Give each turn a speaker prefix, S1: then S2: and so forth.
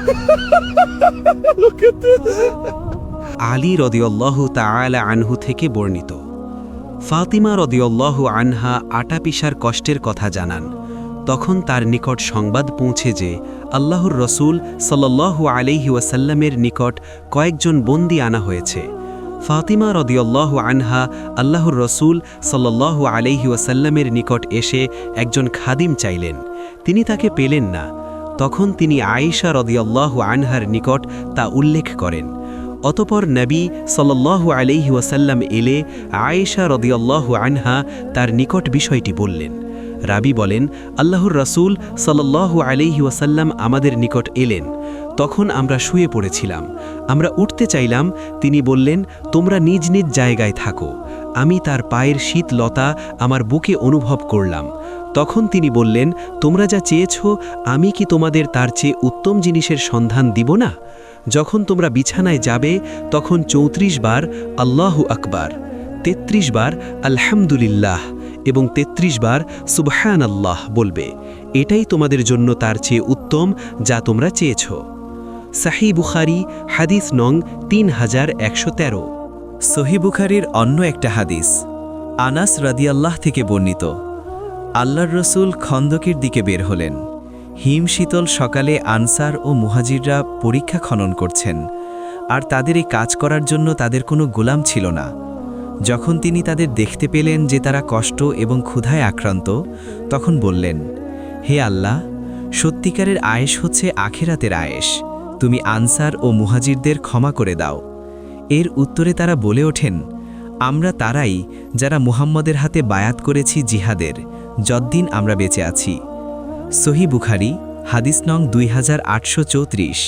S1: আলী রদিউল্লাহু তাআলা আনহু থেকে বর্ণিত। ফাতিমা রদিউল্লাহু আনহা আটা পিসার কষ্টের কথা জানান। তখন তার নিকট সংবাদ পৌঁছে যে আল্লাহর রসুল সাল্লাল্লাহু আলাইহি ওয়াসাল্লামের নিকট কয়েকজন বন্দি আনা হয়েছে। ফাতিমা রদিউল্লাহু আনহা আল্লাহর রসুল সাল্লাল্লাহু আলাইহি ওয়াসাল্লামের নিকট এসে একজন খাদিম চাইলেন। তিনি তাকে পেলেন না। তখন তিনি আয়েশা রদিয়াল্লাহু আনহার নিকট তা উল্লেখ করেন। অতপর নবী সাল্লাল্লাহু আলাইহি ওয়াসাল্লাম এলে আয়েশা রদিয়াল্লাহু আনহা তার নিকট বিষয়টি বললেন। রাবি বলেন, আল্লাহর রসুল সাল্লাল্লাহু আলাইহি ওয়াসাল্লাম আমাদের নিকট এলেন। তখন আমরা শুয়ে পড়েছিলাম। আমরা উঠতে চাইলাম, তিনি বললেন, তোমরা নিজ নিজ জায়গায় থাকো। আমি তার পায়ের শীতলতা আমার বুকে অনুভব করলাম। তখন তিনি বললেন, তোমরা যা চেয়েছ, আমি কি তোমাদের তার চেয়ে উত্তম জিনিসের সন্ধান দিব না? যখন তোমরা বিছানায় যাবে, তখন চৌত্রিশ বার আল্লাহু আকবার ৩৩ বার আলহামদুলিল্লাহ এবং ৩৩ বার সুবহান আল্লাহ বলবে। এটাই তোমাদের জন্য তার চেয়ে উত্তম যা তোমরা চেয়েছ। সাহি বুখারি, হাদিস নং তিন হাজার একশো তেরো।
S2: সহি বুখারির অন্য একটা হাদিস, আনাস রাদিয়াল্লাহ থেকে বর্ণিত। আল্লাহর রসুল খন্দকের দিকে বের হলেন। হিম শীতল সকালে আনসার ও মুহাজিররা পরীক্ষা খনন করছেন। আর তাদের এই কাজ করার জন্য তাদের কোনো গোলাম ছিল না। যখন তিনি তাদের দেখতে পেলেন যে তারা কষ্ট এবং ক্ষুধায় আক্রান্ত, তখন বললেন, হে আল্লাহ, সত্যিকারের আয়েস হচ্ছে আখেরাতের আয়েশ। তুমি আনসার ও মুহাজিরদের ক্ষমা করে দাও। এর উত্তরে তারা বলে ওঠেন, আমরা তারাই যারা মুহাম্মদের হাতে বায়াত করেছি জিহাদের। যদ্দিন আমরা বেঁচে আছি। সহি বুখারি হাদিস নং দুই হাজার আটশো চৌত্রিশ।